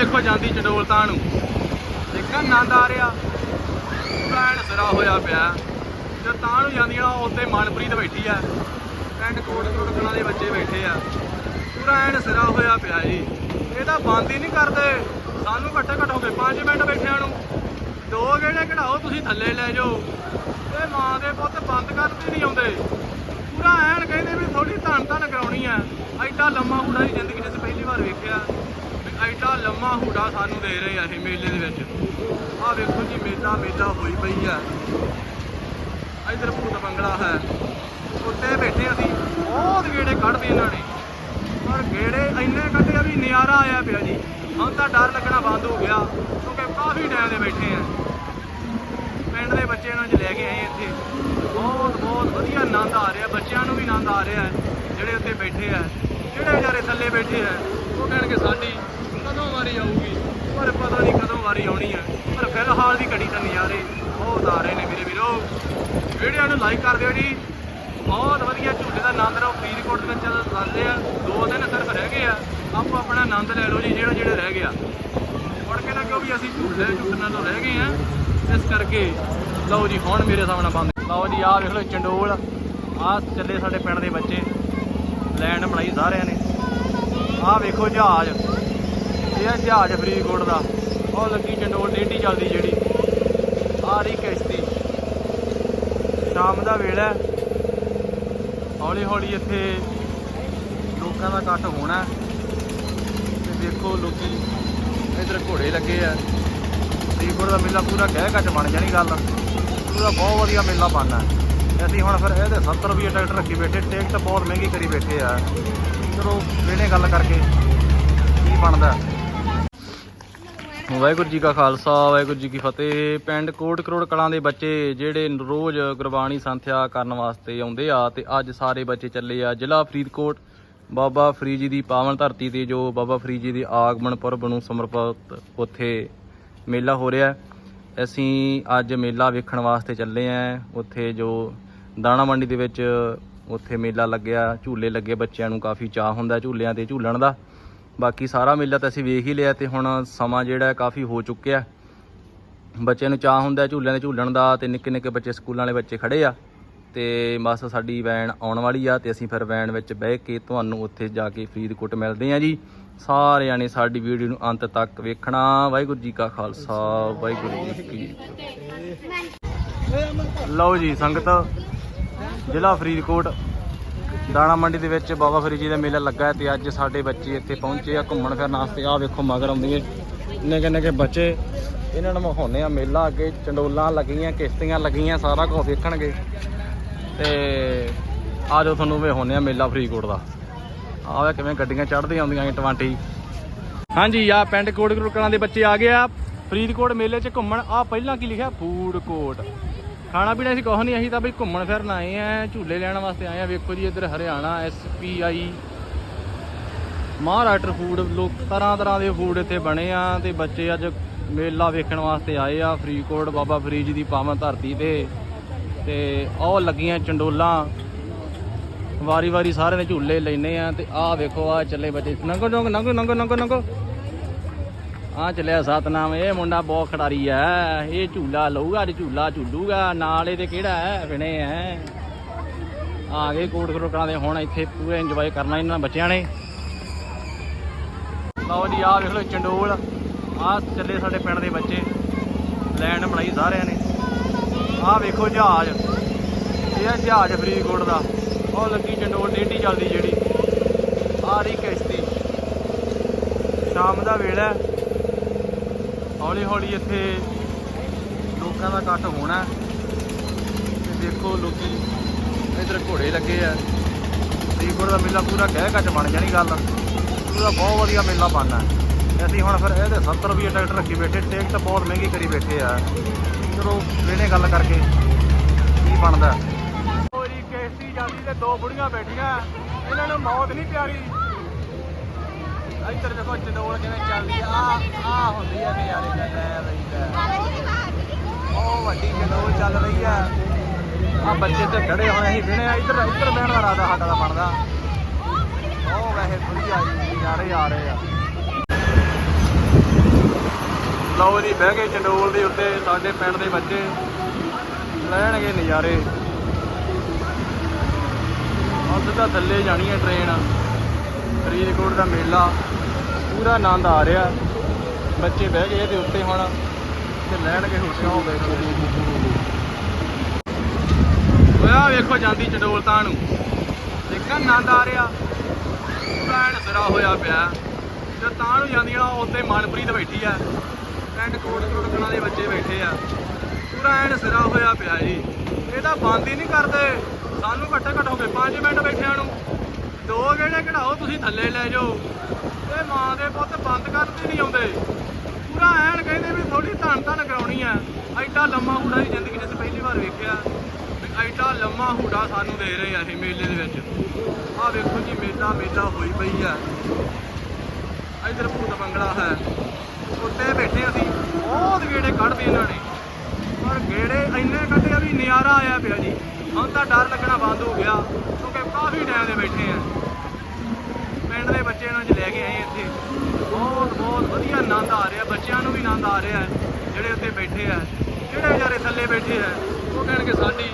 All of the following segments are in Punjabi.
ਵੇਖੋ ਜਾਂਦੀ ਚੰਡੋਲ ਤਾਂ ਨੂੰ। ਦੇਖਿਆ ਨੰਦ ਆ। ਰਿਹਾ ਭੈਣ ਸਿਰਾ ਹੋਇਆ ਪਿਆ। ਜੇ ਤਾਂ ਨੂੰ ਜਾਂਦੀਆਂ ਉੱਤੇ ਮਨਪ੍ਰੀਤ ਬੈਠੀ ਆ। ਪਿੰਡ ਕੋਟ ਕੋਟਕਣਾ ਦੇ ਬੱਚੇ ਬੈਠੇ ਆ। ਪੂਰਾ ਐਨ ਸਿਰਾ ਹੋਇਆ ਪਿਆ ਜੀ। ਇਹ ਤਾਂ ਬੰਦ ਹੀ ਨਹੀਂ ਕਰਦੇ। ਸਾਨੂੰ ਘੱਟੋ ਘੱਟ ਹੋ ਗਏ 5 ਮਿੰਟ ਬੈਠਿਆਂ ਨੂੰ। ਦੋ ਗੇੜੇ ਕਢਾਓ, ਤੁਸੀਂ ਥੱਲੇ ਲੈ ਜਾਓ। ਇਹ ਮਾਂ ਦੇ ਪੁੱਤ ਬੰਦ ਕਰਦੇ ਨਹੀਂ ਆਉਂਦੇ। ਪੂਰਾ ਐਨ ਕਹਿੰਦੇ ਵੀ ਥੋੜੀ ਧੰਨ ਧੰਨ ਕਰਾਉਣੀ ਆ। ਐਡਾ ਲੰਮਾ ਹੂੜਾ ਦੀ ਜ਼ਿੰਦਗੀ 'ਚ ਅਸੀਂ ਪਹਿਲੀ ਵਾਰ ਵੇਖਿਆ। ਐਡਾ ਲੰਮਾ ਹੂੜਾ ਸਾਨੂੰ ਦੇ ਰਹੇ ਆ ਇਹ ਮੇਲੇ ਦੇ ਵਿੱਚ। ਆਹ ਵੇਖੋ ਜੀ, ਮੇਲਾ ਮੇਲਾ ਹੋਈ ਪਈ ਆ। ਇਧਰ ਭੂਤ ਬੰਗਲਾ ਹੈ। ਉੱਤੇ ਬੈਠੇ ਅਸੀਂ, ਬਹੁਤ ਗੇੜੇ ਕੱਢਦੇ ਇਹਨਾਂ ਨੇ। ਪਰ ਗੇੜੇ ਇੰਨੇ ਕੱਢੇ ਆ ਵੀ ਨਜ਼ਾਰਾ ਆਇਆ ਪਿਆ ਜੀ। ਹੁਣ ਤਾਂ ਡਰ ਲੱਗਣਾ ਬੰਦ ਹੋ ਗਿਆ, ਕਿਉਂਕਿ ਕਾਫੀ ਟਾਈਮ ਦੇ ਬੈਠੇ ਆ। ਪਿੰਡ ਦੇ ਬੱਚੇ ਨੂੰ ਅੱਜ ਲੈ ਕੇ ਆਏ ਇੱਥੇ। ਬਹੁਤ ਬਹੁਤ ਵਧੀਆ ਆਨੰਦ ਆ ਰਿਹਾ, ਬੱਚਿਆਂ ਨੂੰ ਵੀ ਆਨੰਦ ਆ ਰਿਹਾ ਜਿਹੜੇ ਉੱਤੇ ਬੈਠੇ ਆ। ਜਿਹੜੇ ਵਿਚਾਰੇ ਥੱਲੇ ਬੈਠੇ ਆ, ਉਹ ਕਹਿਣਗੇ, ਸਾਡੀ ਵਾਰੀ ਆਊਗੀ, ਪਰ ਪਤਾ ਨਹੀਂ ਕਦੋਂ ਵਾਰੀ ਆਉਣੀ ਹੈ। ਪਰ ਫਿਲਹਾਲ ਦੀ ਘੜੀ ਤਾਂ ਨਜ਼ਾਰੇ ਬਹੁਤ ਆ ਰਹੇ ਨੇ ਮੇਰੇ ਵੀਰੋ। ਵੀਡੀਓ ਨੂੰ ਲਾਈਕ ਕਰ ਦਿਓ ਜੀ। ਬਹੁਤ ਵਧੀਆ ਝੂਟੇ ਦਾ ਆਨੰਦ ਲਓ ਫਰੀਦਕੋਟ ਵਿੱਚ ਲੱਗਦੇ ਆ। ਦੋ ਦਿਨ ਸਿਰਫ ਰਹਿ ਗਏ ਆ। ਆਪੋ ਆਪਣਾ ਆਨੰਦ ਲੈ ਲਓ ਜੀ, ਜਿਹੜਾ ਜਿਹੜੇ ਰਹਿ ਗਿਆ। ਮੁੜ ਕੇ ਨਾ ਕਿਉਂ ਵੀ ਅਸੀਂ ਝੂਲੇ ਝੂਟਣ ਤੋਂ ਰਹਿ ਗਏ ਆ। ਇਸ ਕਰਕੇ, ਲਓ ਜੀ, ਹੁਣ ਮੇਰੇ ਸਾਹਮਣੇ ਬੰਦ। ਲਓ ਜੀ, ਆਹ ਵੇਖ ਲਓ ਚੰਡੋਲ। ਆਹ ਚੱਲੇ ਸਾਡੇ ਪਿੰਡ ਦੇ ਬੱਚੇ। ਲੈਂਡ ਬਣਾਈ ਸਾਰਿਆਂ ਨੇ। ਆਹ ਵੇਖੋ ਜਹਾਜ਼। ਇਹ ਆ ਜਹਾਜ਼ ਫਰੀਦਕੋਟ ਦਾ। ਉਹ ਲੱਗੀ ਚੰਡੋਲ ਡੇਢੀ ਚੱਲਦੀ ਜਿਹੜੀ। ਆਹ ਰਹੀ ਕਿਸ਼ਤੀ। ਸ਼ਾਮ ਦਾ ਵੇਲਾ ਹੌਲੀ ਹੌਲੀ ਇੱਥੇ ਲੋਕਾਂ ਦਾ ਇਕੱਠ ਹੋਣਾ ਹੈ। ਤੇ ਦੇਖੋ ਲੋਕੀ ਇਧਰ ਘੋੜੇ ਲੱਗੇ ਆ। ਫਰੀਦਕੋਟ ਦਾ ਮੇਲਾ ਪੂਰਾ ਗਹਿ ਕੱਟ ਬਣ ਜਾਣੀ ਗੱਲ। ਪੂਰਾ ਬਹੁਤ ਵਧੀਆ ਮੇਲਾ ਬਣਨਾ ਹੈ। ਅਸੀਂ ਹੁਣ ਫਿਰ ਇਹਦੇ 70 ਰੁਪਏ ਟਿਕਟ ਰੱਖੀ ਬੈਠੇ। ਟਿਕਟ ਬਹੁਤ ਮਹਿੰਗੀ ਕਰੀ ਬੈਠੇ ਆ। ਚਲੋ ਵੇਣੇ ਗੱਲ ਕਰਕੇ ਕੀ ਬਣਦਾ ਵਾਹਿਗੁਰੂ ਜੀ ਕਾ ਖਾਲਸਾ, ਵਾਹਿਗੁਰੂ ਜੀ ਕੀ ਫਤਿਹ। ਪਿੰਡ ਕੋਟ ਕਰੋੜ ਕਲਾਂ ਦੇ ਬੱਚੇ ਜਿਹੜੇ ਰੋਜ਼ ਗੁਰਬਾਣੀ ਸੰਥਿਆ ਕਰਨ ਵਾਸਤੇ ਆਉਂਦੇ ਆ ਤੇ ਅੱਜ ਸਾਰੇ ਬੱਚੇ ਚੱਲੇ ਆ। ਜ਼ਿਲ੍ਹਾ ਫਰੀਦਕੋਟ, ਬਾਬਾ ਫਰੀਦ ਜੀ ਦੀ ਪਾਵਨ ਧਰਤੀ ਤੇ ਜੋ ਬਾਬਾ ਫਰੀਦ ਜੀ ਦੇ ਆਗਮਨ ਪੁਰਬ ਨੂੰ ਸਮਰਪਿਤ ਉੱਥੇ ਮੇਲਾ ਹੋ ਰਿਹਾ ਅਸੀਂ ਅੱਜ ਮੇਲਾ ਵੇਖਣ ਵਾਸਤੇ ਚੱਲੇ ਆ। ਉੱਥੇ ਜੋ ਦਾਣਾ ਮੰਡੀ ਦੇ ਵਿੱਚ ਉੱਥੇ ਮੇਲਾ ਲੱਗਿਆ, ਝੂਲੇ ਲੱਗੇ ਬੱਚਿਆਂ ਨੂੰ, ਕਾਫੀ ਚਾਹ ਹੁੰਦਾ ਝੂਲਿਆਂ ਤੇ ਝੂਲਣ ਦਾ। ਬਾਕੀ ਸਾਰਾ ਮੇਲਾ ਤਾਂ ਅਸੀਂ ਵੇਖ ਹੀ ਲਿਆ ਤੇ ਹੁਣ ਸਮਾਂ ਜਿਹੜਾ ਕਾਫੀ ਹੋ ਚੁੱਕਿਆ ਬੱਚਿਆਂ ਨੂੰ ਚਾਹ ਹੁੰਦਾ ਝੂਲਿਆਂ ਦੇ ਝੂਲਣ ਦਾ ਤੇ ਨਿੱਕੇ ਨਿੱਕੇ ਬੱਚੇ ਸਕੂਲਾਂ ਵਾਲੇ ਬੱਚੇ ਖੜੇ ਆ ਤੇ ਬਸ ਸਾਡੀ ਵੈਨ ਆਉਣ ਵਾਲੀ ਆ ਤੇ ਅਸੀਂ ਫਿਰ ਵੈਨ ਵਿੱਚ ਬਹਿ ਕੇ ਤੁਹਾਨੂੰ ਉੱਥੇ ਜਾ ਕੇ ਫਰੀਦਕੋਟ ਮਿਲਦੇ ਆ ਜੀ। ਸਾਰਿਆਂ ਨੇ ਸਾਡੀ ਵੀਡੀਓ ਨੂੰ ਅੰਤ ਤੱਕ ਵੇਖਣਾ। ਵਾਹਿਗੁਰੂ ਜੀ ਕਾ ਖਾਲਸਾ, ਵਾਹਿਗੁਰੂ ਜੀ ਕੀ ਫਤਿਹ। ਲਓ ਜੀ ਸੰਗਤ, ਜ਼ਿਲ੍ਹਾ ਫਰੀਦਕੋਟ। ਦਾਣਾ ਮੰਡੀ ਦੇ ਵਿੱਚ ਬਾਬਾ ਫਰੀਦ ਜੀ ਦਾ ਮੇਲਾ ਲੱਗਾ ਹੈ ਤੇ ਅੱਜ ਸਾਡੇ ਬੱਚੇ ਇੱਥੇ ਪਹੁੰਚੇ ਆ ਘੁੰਮਣ ਫਿਰਨ ਵਾਸਤੇ। ਆ ਵੇਖੋ ਮਗਰ ਆਉਂਦੇ ਨਿੱਕੇ ਨਿੱਕੇ ਬੱਚੇ, ਇਹਨਾਂ ਨੂੰ ਵਿਖਾਉਂਦੇ ਆ ਮੇਲਾ ਅੱਗੇ। ਚੰਡੋਲਾਂ ਲੱਗੀਆਂ, ਕਿਸ਼ਤੀਆਂ ਲੱਗੀਆਂ, ਸਾਰਾ ਕੁਝ ਵੇਖਣਗੇ। ਤੇ ਆ ਜੋ ਤੁਹਾਨੂੰ ਵਿਖਾਉਂਦੇ ਆ ਮੇਲਾ ਫਰੀਦਕੋਟ ਦਾ। ਆਹ ਕਿਵੇਂ ਗੱਡੀਆਂ ਚੜ੍ਹਦੀਆਂ ਆਉਂਦੀਆਂ ਨੇ 20 ਹਾਂਜੀ ਆ ਪਿੰਡ ਕੋਟਕਪੂਰ ਕਲਾਂ ਦੇ ਬੱਚੇ ਆ ਗਏ ਆ। ਫਰੀਦਕੋਟ ਮੇਲੇ 'ਚ ਘੁੰਮਣ। ਆ ਪਹਿਲਾਂ ਕੀ ਲਿਖਿਆ? ਫੂਡ ਕੋਰਟ ਖਾਣਾ ਪੀਣਾ ਅਸੀਂ ਕੁਛ ਨਹੀਂ ਅਸੀਂ ਤਾਂ ਬਈ ਘੁੰਮਣ ਫਿਰਨ ਆਏ ਆ, ਝੂਲੇ ਲੈਣ ਵਾਸਤੇ ਆਏ ਆ। ਵੇਖੋ ਜੀ, ਇੱਧਰ ਹਰਿਆਣਾ ਐਸਪੀਆਈ ਮਹਾਰਾਸ਼ਟਰ ਫੂਡ ਲੋਕ ਤਰ੍ਹਾਂ ਤਰ੍ਹਾਂ ਦੇ ਫੂਡ ਇੱਥੇ ਬਣੇ ਆ ਤੇ ਬੱਚੇ ਅੱਜ ਮੇਲਾ ਵੇਖਣ ਵਾਸਤੇ ਆਏ ਆ। ਫਰੀਦਕੋਟ, ਬਾਬਾ ਫਰੀਦ ਜੀ ਦੀ ਪਾਵਨ ਧਰਤੀ ਤੇ ਤੇ ਉਹ ਲੱਗੀਆਂ ਚੰਡੋਲਾਂ। ਵਾਰੀ ਵਾਰੀ ਸਾਰੇ ਨੇ ਝੂਲੇ ਲੈਨੇ ਆ ਤੇ ਆਹ ਵੇਖੋ ਆ ਚੱਲੇ ਬੱਚੇ। ਨੰਗੋ ਨੰਗੋ ਨੰਗੋ ਨੰਗੋ ਨੰਗੋ ਨੰਗੋ ਆ ਚੱਲਿਆ ਸਤਨਾਮ, ਇਹ ਮੁੰਡਾ ਬਹੁਤ ਖਿਡਾਰੀ ਐ ਇਹ ਝੂਲਾ ਲਊਗਾ, ਅੱਜ ਝੂਲਾ ਝੂਲੂਗਾ। ਨਾਲ ਇਹਦੇ ਕਿਹੜਾ ਹੈ? ਵਿਣੇ ਐ ਆ ਗਏ ਕੋਟ ਕਰੋਕਾਂ ਦੇ, ਹੁਣ ਇੱਥੇ ਪੂਰੇ ਇੰਜੋਏ ਕਰਨਾ ਇਹਨਾਂ ਬੱਚਿਆਂ ਨੇ। ਲਓ ਜੀ ਆ ਵੇਖ ਲਓ ਚੰਡੋਲ। ਆ ਚੱਲੇ ਸਾਡੇ ਪਿੰਡ ਦੇ ਬੱਚੇ। ਲੈਂਡ ਬਣਾਈ ਸਾਰਿਆਂ ਨੇ। ਆ ਵੇਖੋ ਜਹਾਜ਼। ਇਹ ਆ ਜਹਾਜ਼ ਫਰੀਦਕੋਟ ਦਾ। ਉਹ ਲੱਗੀ ਚੰਡੋਲ ਡੇਢੀ ਚੱਲਦੀ ਜਿਹੜੀ। ਆ ਰਹੀ ਕਿਸ਼ਤੀ। ਸ਼ਾਮ ਦਾ ਵੇਲਾ ਹੌਲੀ ਹੌਲੀ ਇੱਥੇ ਲੋਕਾਂ ਦਾ ਇਕੱਠ ਹੋਣਾ ਤੇ ਦੇਖੋ ਲੋਕੀ ਇਧਰ ਘੋੜੇ ਲੱਗੇ ਆ। ਫਰੀਦਕੋਟ ਦਾ ਮੇਲਾ ਪੂਰਾ ਕਹਿ ਕੱਚ ਬਣ ਜਾਣੀ ਗੱਲ। ਪੂਰਾ ਬਹੁਤ ਵਧੀਆ ਮੇਲਾ ਬਣਨਾ ਅਸੀਂ ਹੁਣ ਫਿਰ ਇਹਦੇ 70 ਰੁਪਏ ਟਿਕਟ ਰੱਖੀ ਬੈਠੇ। ਟਿਕਟ ਬਹੁਤ ਮਹਿੰਗੀ ਕਰੀ ਬੈਠੇ ਆ। ਚਲੋ ਵੇਣੇ ਗੱਲ ਕਰਕੇ ਕੀ ਬਣਦਾ ਉਹ ਜੀ ਜਾਂਦੀ ਤੇ ਦੋ ਬੁੜੀਆਂ ਬੈਠੀਆਂ। ਇਹਨਾਂ ਨੂੰ ਮੌਤ ਨਹੀਂ ਪਿਆਰੀ। ਇੱਧਰ ਦੇਖੋ ਚੰਡੋਲ ਕਿਵੇਂ ਚੱਲਦੀ ਆ। ਆ। ਆ ਹੁੰਦੀ ਆ ਨਜ਼ਾਰੇ ਦਾ ਲੈ ਬਈ ਲੈ ਉਹ ਵੱਡੀ ਚੰਡੋਲ ਚੱਲ ਰਹੀ ਆ। ਆ ਬੱਚੇ ਤੇ ਖੜੇ ਹੋਏ ਅਸੀਂ ਵਿਹਣੇ ਆ। ਇੱਧਰ ਇੱਧਰ ਬਹਿਣ ਦਾ ਰਾਦਾ ਸਾਡਾ ਦਾ ਬਣਦਾ। ਉਹ ਵੈਸੇ ਵਧੀਆ ਜੀ ਨਜ਼ਾਰੇ ਆ ਰਹੇ ਆ। ਲਓ ਜੀ ਬਹਿ ਗਏ ਚੰਡੋਲ ਦੇ ਉੱਤੇ ਸਾਡੇ ਪਿੰਡ ਦੇ ਬੱਚੇ। ਲੈਣਗੇ ਨਜ਼ਾਰੇ। ਹੁਣ ਤਾਂ ਥੱਲੇ ਜਾਣੀ ਹੈ ਟ੍ਰੇਨ ਫਰੀਦਕੋਟ ਦਾ ਮੇਲਾ। ਪੂਰਾ ਆਨੰਦ ਆ ਰਿਹਾ। ਬੱਚੇ ਬਹਿ ਗਏ ਇਹਦੇ ਉੱਤੇ ਹੁਣ ਤੇ ਲੈਣਗੇ ਹੁਸ਼ਿਆਂ ਹੋ ਦੇਖੋ ਹੋਇਆ ਵੇਖੋ ਜਾਂਦੀ ਚੰਡੋਲ ਨੂੰ। ਦੇਖਾਂ ਆਨੰਦ ਆ ਰਿਹਾ। ਭੈਣ ਸਿਰਾ ਹੋਇਆ ਪਿਆ। ਤੇ ਤਾਂ ਨੂੰ ਜਾਂਦੀਆਂ ਉੱਤੇ ਮਨਪ੍ਰੀਤ ਬੈਠੀ ਆ। ਪਿੰਡ ਕੋਟ ਕੋਟਕਣਾ ਦੇ ਬੱਚੇ ਬੈਠੇ ਆ। ਪੂਰਾ ਐਨ ਸਿਰਾ ਹੋਇਆ ਪਿਆ ਜੀ। ਇਹ ਤਾਂ ਬੰਦ ਹੀ ਨਹੀਂ ਕਰਦੇ। ਸਾਨੂੰ ਘੱਟੋ ਘੱਟ ਹੋ ਗਏ 5 ਮਿੰਟ ਬੈਠਿਆਂ ਨੂੰ। ਦੋ ਗੇੜੇ ਕਢਾਓ, ਤੁਸੀਂ ਥੱਲੇ ਲੈ ਜਾਓ। ਤੇ ਮਾਂ ਦੇ ਪੁੱਤ ਬੰਦ ਕਰਦੇ ਨਹੀਂ ਆਉਂਦੇ। ਪੂਰਾ ਐਨ ਕਹਿੰਦੇ ਵੀ ਥੋੜੀ ਧੰਨ ਧੰਨ ਕਰਾਉਣੀ ਆ। ਐਡਾ ਲੰਮਾ ਹੂੜਾ ਦੀ ਜ਼ਿੰਦਗੀ 'ਚ ਅਸੀਂ ਪਹਿਲੀ ਵਾਰ ਵੇਖਿਆ। ਵੀ ਐਡਾ ਲੰਮਾ ਹੂੜਾ ਸਾਨੂੰ ਦੇ ਰਹੇ ਆ ਇਹ ਮੇਲੇ ਦੇ ਵਿੱਚ। ਆਹ ਵੇਖੋ ਜੀ, ਮੇਲਾ ਮੇਲਾ ਹੋਈ ਪਈ ਆ। ਇਧਰ ਭੂਤ ਬੰਗਲਾ ਹੈ। ਉੱਤੇ ਬੈਠੇ ਅਸੀਂ, ਬਹੁਤ ਗੇੜੇ ਕੱਢਦੇ ਇਹਨਾਂ ਨੇ। ਪਰ ਗੇੜੇ ਇੰਨੇ ਕੱਢੇ ਵੀ ਨਜ਼ਾਰਾ ਆਇਆ ਪਿਆ ਜੀ। ਹੁਣ ਤਾਂ ਡਰ ਲੱਗਣਾ ਬੰਦ ਹੋ ਗਿਆ, ਕਿਉਂਕਿ ਕਾਫੀ ਟਾਈਮ ਦੇ ਬੈਠੇ ਆ। ਪਿੰਡ ਦੇ ਬੱਚੇ ਨੂੰ ਅੱਜ ਲੈ ਕੇ ਆਏ ਇੱਥੇ। ਬਹੁਤ ਬਹੁਤ ਵਧੀਆ ਆਨੰਦ ਆ ਰਿਹਾ, ਬੱਚਿਆਂ ਨੂੰ ਵੀ ਆਨੰਦ ਆ ਰਿਹਾ ਜਿਹੜੇ ਉੱਥੇ ਬੈਠੇ ਆ। ਜਿਹੜੇ ਵਿਚਾਰੇ ਥੱਲੇ ਬੈਠੇ ਆ? ਉਹ ਕਹਿਣਗੇ, ਸਾਡੀ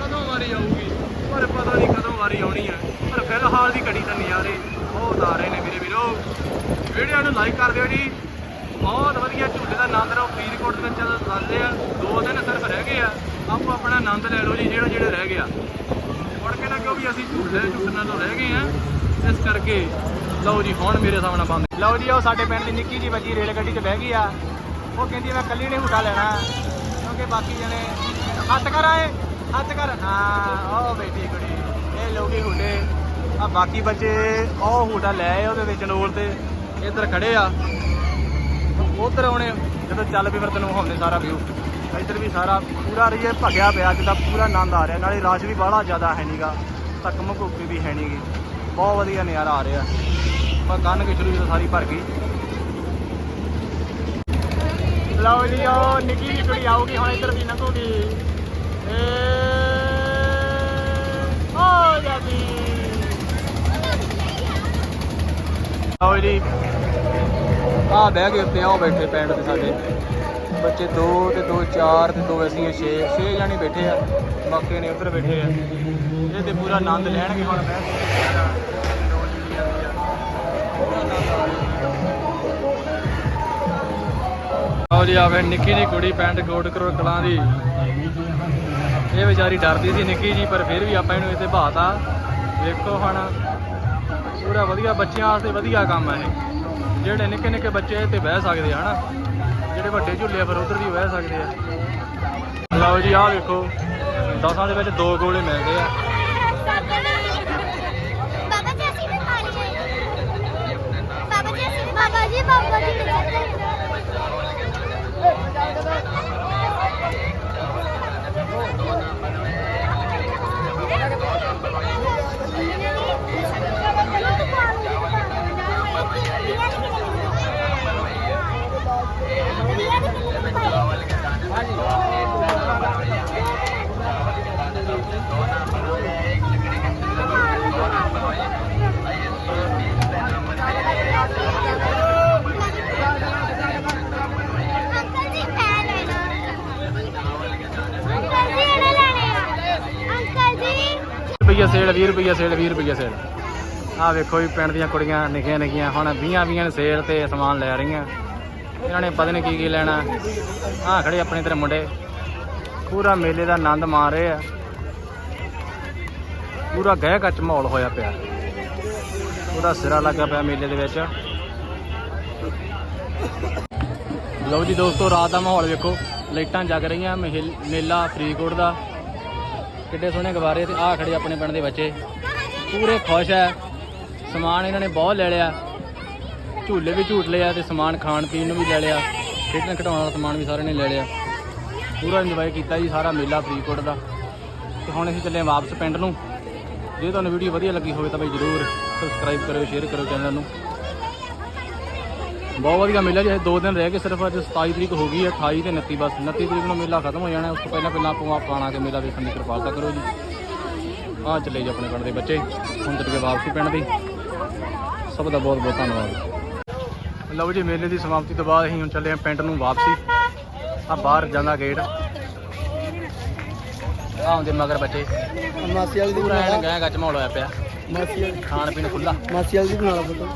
ਕਦੋਂ ਵਾਰੀ ਆਊਗੀ? ਪਰ ਪਤਾ ਨਹੀਂ ਕਦੋਂ ਵਾਰੀ ਆਉਣੀ ਹੈ ਪਰ ਫਿਲਹਾਲ ਦੀ ਘੜੀ ਤਾਂ ਨਜ਼ਾਰੇ ਬਹੁਤ ਆ ਰਹੇ ਨੇ ਮੇਰੇ ਵੀਰੋ। ਵੀਡੀਓ ਨੂੰ ਲਾਈਕ ਕਰ ਦਿਓ ਜੀ। ਬਹੁਤ ਵਧੀਆ ਝੂਲੇ ਦਾ ਆਨੰਦ ਲਓ ਫਰੀਦਕੋਟ ਦੇ ਵਿੱਚ ਚੱਲਦੇ ਆ, ਦੋ ਦਿਨ ਸਿਰਫ ਰਹਿ ਗਏ ਆ। ਆਪੋ ਆਪਣਾ ਆਨੰਦ ਲੈ ਲਓ ਜੀ, ਜਿਹੜਾ ਜਿਹੜਾ ਰਹਿ ਗਿਆ। ਮੁੜ ਕੇ ਨਾ ਕਿਉਂ ਵੀ ਅਸੀਂ ਝੂਠੇ ਝੂਟਣ ਤੋਂ ਰਹਿ ਗਏ ਆ ਇਸ ਕਰਕੇ ਲਓ ਜੀ, ਹੁਣ ਮੇਰੇ ਸਾਹਮਣੇ ਬੰਦ। ਲਓ ਜੀ ਉਹ ਸਾਡੇ ਪਿੰਡ ਦੀ ਨਿੱਕੀ ਜੀ ਬੱਚੀ ਰੇਲ ਗੱਡੀ 'ਚ ਬਹਿ ਗਈ ਆ। ਉਹ ਕਹਿੰਦੀ ਮੈਂ ਕੱਲੀ ਨੇ ਹੂਟਾ ਲੈਣਾ, ਕਿਉਂਕਿ ਬਾਕੀ ਜਣੇ ਹੱਥ ਕਰ ਆਏ, ਹੱਥ ਕਰ। ਹਾਂ, ਉਹ ਬੇਟੀ ਕੁੜੀ, ਇਹ ਲੋਕੀ ਹੁਟੇ। ਆ ਬਾਕੀ ਬੱਚੇ, ਉਹ ਹੂਟਾ ਲੈ ਆਏ ਉਹਦੇ ਵਿੱਚ ਨੋਲ ਤੇ, ਇੱਧਰ ਖੜੇ ਆ। ਉਧਰ ਆਉਣੇ, ਜਦੋਂ ਚੱਲ ਵੀ ਫਿਰ ਤੈਨੂੰ ਹੁੰਦੇ ਸਾਰਾ ਵਿਊ ਇੱਧਰ ਵੀ ਸਾਰਾ ਪੂਰਾ ਰਹੀਏ ਭਗਿਆ ਪਿਆ, ਜਿੱਦਾਂ ਪੂਰਾ ਆਨੰਦ ਆ ਰਿਹਾ। ਨਾਲੇ ਰਸ਼ ਵੀ ਬਾਹਲਾ ਜ਼ਿਆਦਾ ਹੈ ਨਹੀਂਗਾ ਧੱਕ ਮਕੁੱਕੀ ਵੀ ਹੈ ਨਹੀਂਗੀ ਬਹੁਤ ਵਧੀਆ ਨਜ਼ਾਰਾ ਆ ਰਿਹਾ। ਪਰ ਕੰਨ ਕਿਚਰੂ ਜਦੋਂ ਸਾਰੀ ਭਰ ਗਈ। ਲਓ ਜੀ, ਉਹ ਨਿੱਕੀ ਜਿਹੀ ਕੁੜੀ ਆਊਗੀ, ਹੁਣ ਇੱਧਰ ਵੀ ਲੰਘੂਗੀ ਏ ਹੋ ਲਓ ਜੀ। ਆ ਬਹਿ ਗਏ ਉੱਤੇ ਆਓ ਬੈਠੇ ਪੈਂਡ ਦੇ ਸਾਡੇ। ਬੱਚੇ, ਦੋ ਤੇ ਦੋ, ਚਾਰ ਤੇ ਦੋ, ਅਸੀਂ 6 6 ਜਾਣੇ ਬੈਠੇ ਆ। ਬਾਕੀ ਨੇ ਉੱਧਰ ਬੈਠੇ ਆ। ਇਹ ਤੇ ਪੂਰਾ ਆਨੰਦ ਲੈਣਗੇ ਹੁਣ ਬਹਿ ਆਓ ਜੀ, ਆ ਨਿੱਕੀ ਜੀ ਕੁੜੀ ਪੈਂਟ ਕੋਟ ਕਰੋ ਕਲਾਂ ਦੀ। ਇਹ ਵਿਚਾਰੀ ਡਰਦੀ ਸੀ ਨਿੱਕੀ ਜੀ ਪਰ ਫਿਰ ਵੀ ਆਪਾਂ ਇਹਨੂੰ ਇੱਥੇ ਬਾਤਾ ਵੇਖੋ ਹੁਣ, ਪੂਰਾ ਵਧੀਆ ਬੱਚਿਆਂ ਵਾਸਤੇ ਵਧੀਆ ਕੰਮ ਹੈ ਇਹ। ਜਿਹੜੇ ਨਿੱਕੇ ਨਿੱਕੇ ਬੱਚੇ ਇਹ ਤੇ ਬਹਿ ਸਕਦੇ ਆ, ਹਨਾ? ਜਿਹੜੇ ਵੱਡੇ ਝੁੱਲੇ ਆ, ਫਿਰ ਉਧਰ ਵੀ ਬਹਿ ਸਕਦੇ ਆ। ਲਓ ਜੀ, ਆਹ ਵੇਖੋ। ਦਸਾਂ ਦੇ ਵਿੱਚ ਦੋ ਗੋਲੇ ਮਿਲਦੇ ਆ। ਬਾਬਾ ਜੀ, ਅਸੀਂ ਵੀ ਖਾ ਲਈਏ। ਬਾਬਾ ਜੀ, ਅਸੀਂ ਬਾਬਾ ਜੀ ਬਾਬਾ ਜੀ ਅੰਕਲ ਜੀ ਮੈਂ ਲੈਣਾ ਅੰਕਲ ਜੀ ਇਹਨੇ ਲੈਣੇ ਆ ਅੰਕਲ ਜੀ ਰੁਪਈਆ ਸੇਲ 20 ਰੁਪਈਆ ਸੇਲ 20 ਰੁਪਈਆ ਸੇਲ। ਆਹ ਵੇਖੋ ਵੀ ਪਿੰਡ ਦੀਆਂ ਕੁੜੀਆਂ ਨਿੱਕੀਆਂ ਨਿੱਕੀਆਂ, ਹੁਣ 20 20 ਸੇਲ ਤੇ ਸਮਾਨ ਲੈ ਰਹੀਆਂ। ਇਹਨਾਂ ਨੇ ਪਤਾ ਨਹੀਂ ਕੀ ਕੀ ਲੈਣਾ। ਆਹ ਖੜੇ ਆਪਣੇ ਤੇਰੇ ਮੁੰਡੇ। ਪੂਰਾ ਮੇਲੇ ਦਾ ਆਨੰਦ ਮਾਣ ਰਹੇ ਆ। ਪੂਰਾ ਗਹਿ ਕੱਚ ਮਾਹੌਲ ਹੋਇਆ ਪਿਆ। ਪੂਰਾ ਸਿਰਾ ਲੱਗਾ ਪਿਆ ਮੇਲੇ ਦੇ ਵਿੱਚ। ਲਓ ਜੀ ਦੋਸਤੋ, ਰਾਤ ਦਾ ਮਾਹੌਲ ਵੇਖੋ। ਲਾਈਟਾਂ ਜਗ ਰਹੀਆਂ, ਮਹਿਲ- ਮੇਲਾ ਫਰੀਦਕੋਟ ਦਾ। ਕਿੱਡੇ ਸੋਹਣੇ ਗਵਾਰੇ ਤੇ ਆਹ ਖੜੇ ਆਪਣੇ ਪਿੰਡ ਦੇ ਬੱਚੇ। ਪੂਰੇ ਖੁਸ਼ ਹੈ। ਸਮਾਨ ਇਹਨਾਂ ਨੇ ਬਹੁਤ ਲੈ ਲਿਆ। ਝੂਲੇ ਵੀ ਝੂਟ ਲਿਆ ਤੇ ਸਮਾਨ ਖਾਣ ਪੀਣ ਨੂੰ ਵੀ ਲੈ ਲਿਆ। ਖੇਡਣ ਖਿਡਾਉਣ ਵਾਲਾ ਸਮਾਨ ਵੀ ਸਾਰਿਆਂ ਨੇ ਲੈ ਲਿਆ। ਪੂਰਾ ਇੰਜੋਏ ਕੀਤਾ ਜੀ ਸਾਰਾ ਮੇਲਾ ਫਰੀਦਕੋਟ ਦਾ। ਤੇ ਹੁਣ ਅਸੀਂ ਚੱਲੇ ਹਾਂ ਵਾਪਸ ਪਿੰਡ ਨੂੰ। ਜੇ ਤੁਹਾਨੂੰ ਵੀਡੀਓ ਵਧੀਆ ਲੱਗੀ ਹੋਵੇ ਤਾਂ ਬਈ ਜਰੂਰ ਸਬਸਕ੍ਰਾਈਬ ਕਰਿਓ ਸ਼ੇਅਰ ਕਰਿਓ ਚੈਨਲ ਨੂੰ। ਬਹੁਤ ਵਧੀਆ ਮੇਲਾ ਜੀ ਇਹ ਦੋ ਦਿਨ ਰਹਿ ਗਏ ਸਿਰਫ ਅੱਜ 27 ਤਰੀਕ ਹੋ ਗਈ ਹੈ 28 ਤੇ 29 ਬਸ 29 ਤਰੀਕ ਨੂੰ ਮੇਲਾ ਖਤਮ ਹੋ ਜਾਣਾ ਉਸ ਤੋਂ ਪਹਿਲਾਂ ਪਹਿਲਾਂ ਆਪਾਂ ਪਾਣਾ ਕੇ ਮੇਲਾ ਵੇਖਣ ਦੀ ਕਿਰਪਾਲਤਾ ਕਰੋ ਜੀ। ਆਹ ਚੱਲੇ ਜੀ ਆਪਣੇ ਪਿੰਡ ਦੇ ਬੱਚੇ ਹੁਣ ਚੱਲ ਕੇ ਵਾਪਸੀ ਪਿੰਡ ਦੀ। ਸਭ ਦਾ ਬਹੁਤ ਬਹੁਤ ਧੰਨਵਾਦ। ਲਓ ਜੀ ਮੇਲੇ ਦੀ ਸਮਾਪਤੀ ਤੋਂ ਬਾਅਦ ਅਸੀਂ ਹੁਣ ਚੱਲੇ ਹਾਂ ਪਿੰਡ ਨੂੰ ਵਾਪਸੀ। ਆ ਬਾਹਰ ਜਾਂਦਾ ਗੇਟ। ਆਉਂਦੇ ਮਗਰ ਬੱਚੇ। ਮਾਸੀ ਵਾਲੀ ਦੀ ਪੂਰਾ ਐਨ ਗਾਂ ਗੱਜ ਮਾਹੌਲ ਹੋਇਆ ਪਿਆ। ਮਾਸੀ ਖਾਣ ਪੀਣ ਖੁੱਲਾ ਮਾਸੀ ਵਾਲੀ ਦੀ ਬਣਾ ਲਾ ਫੋਟੋ।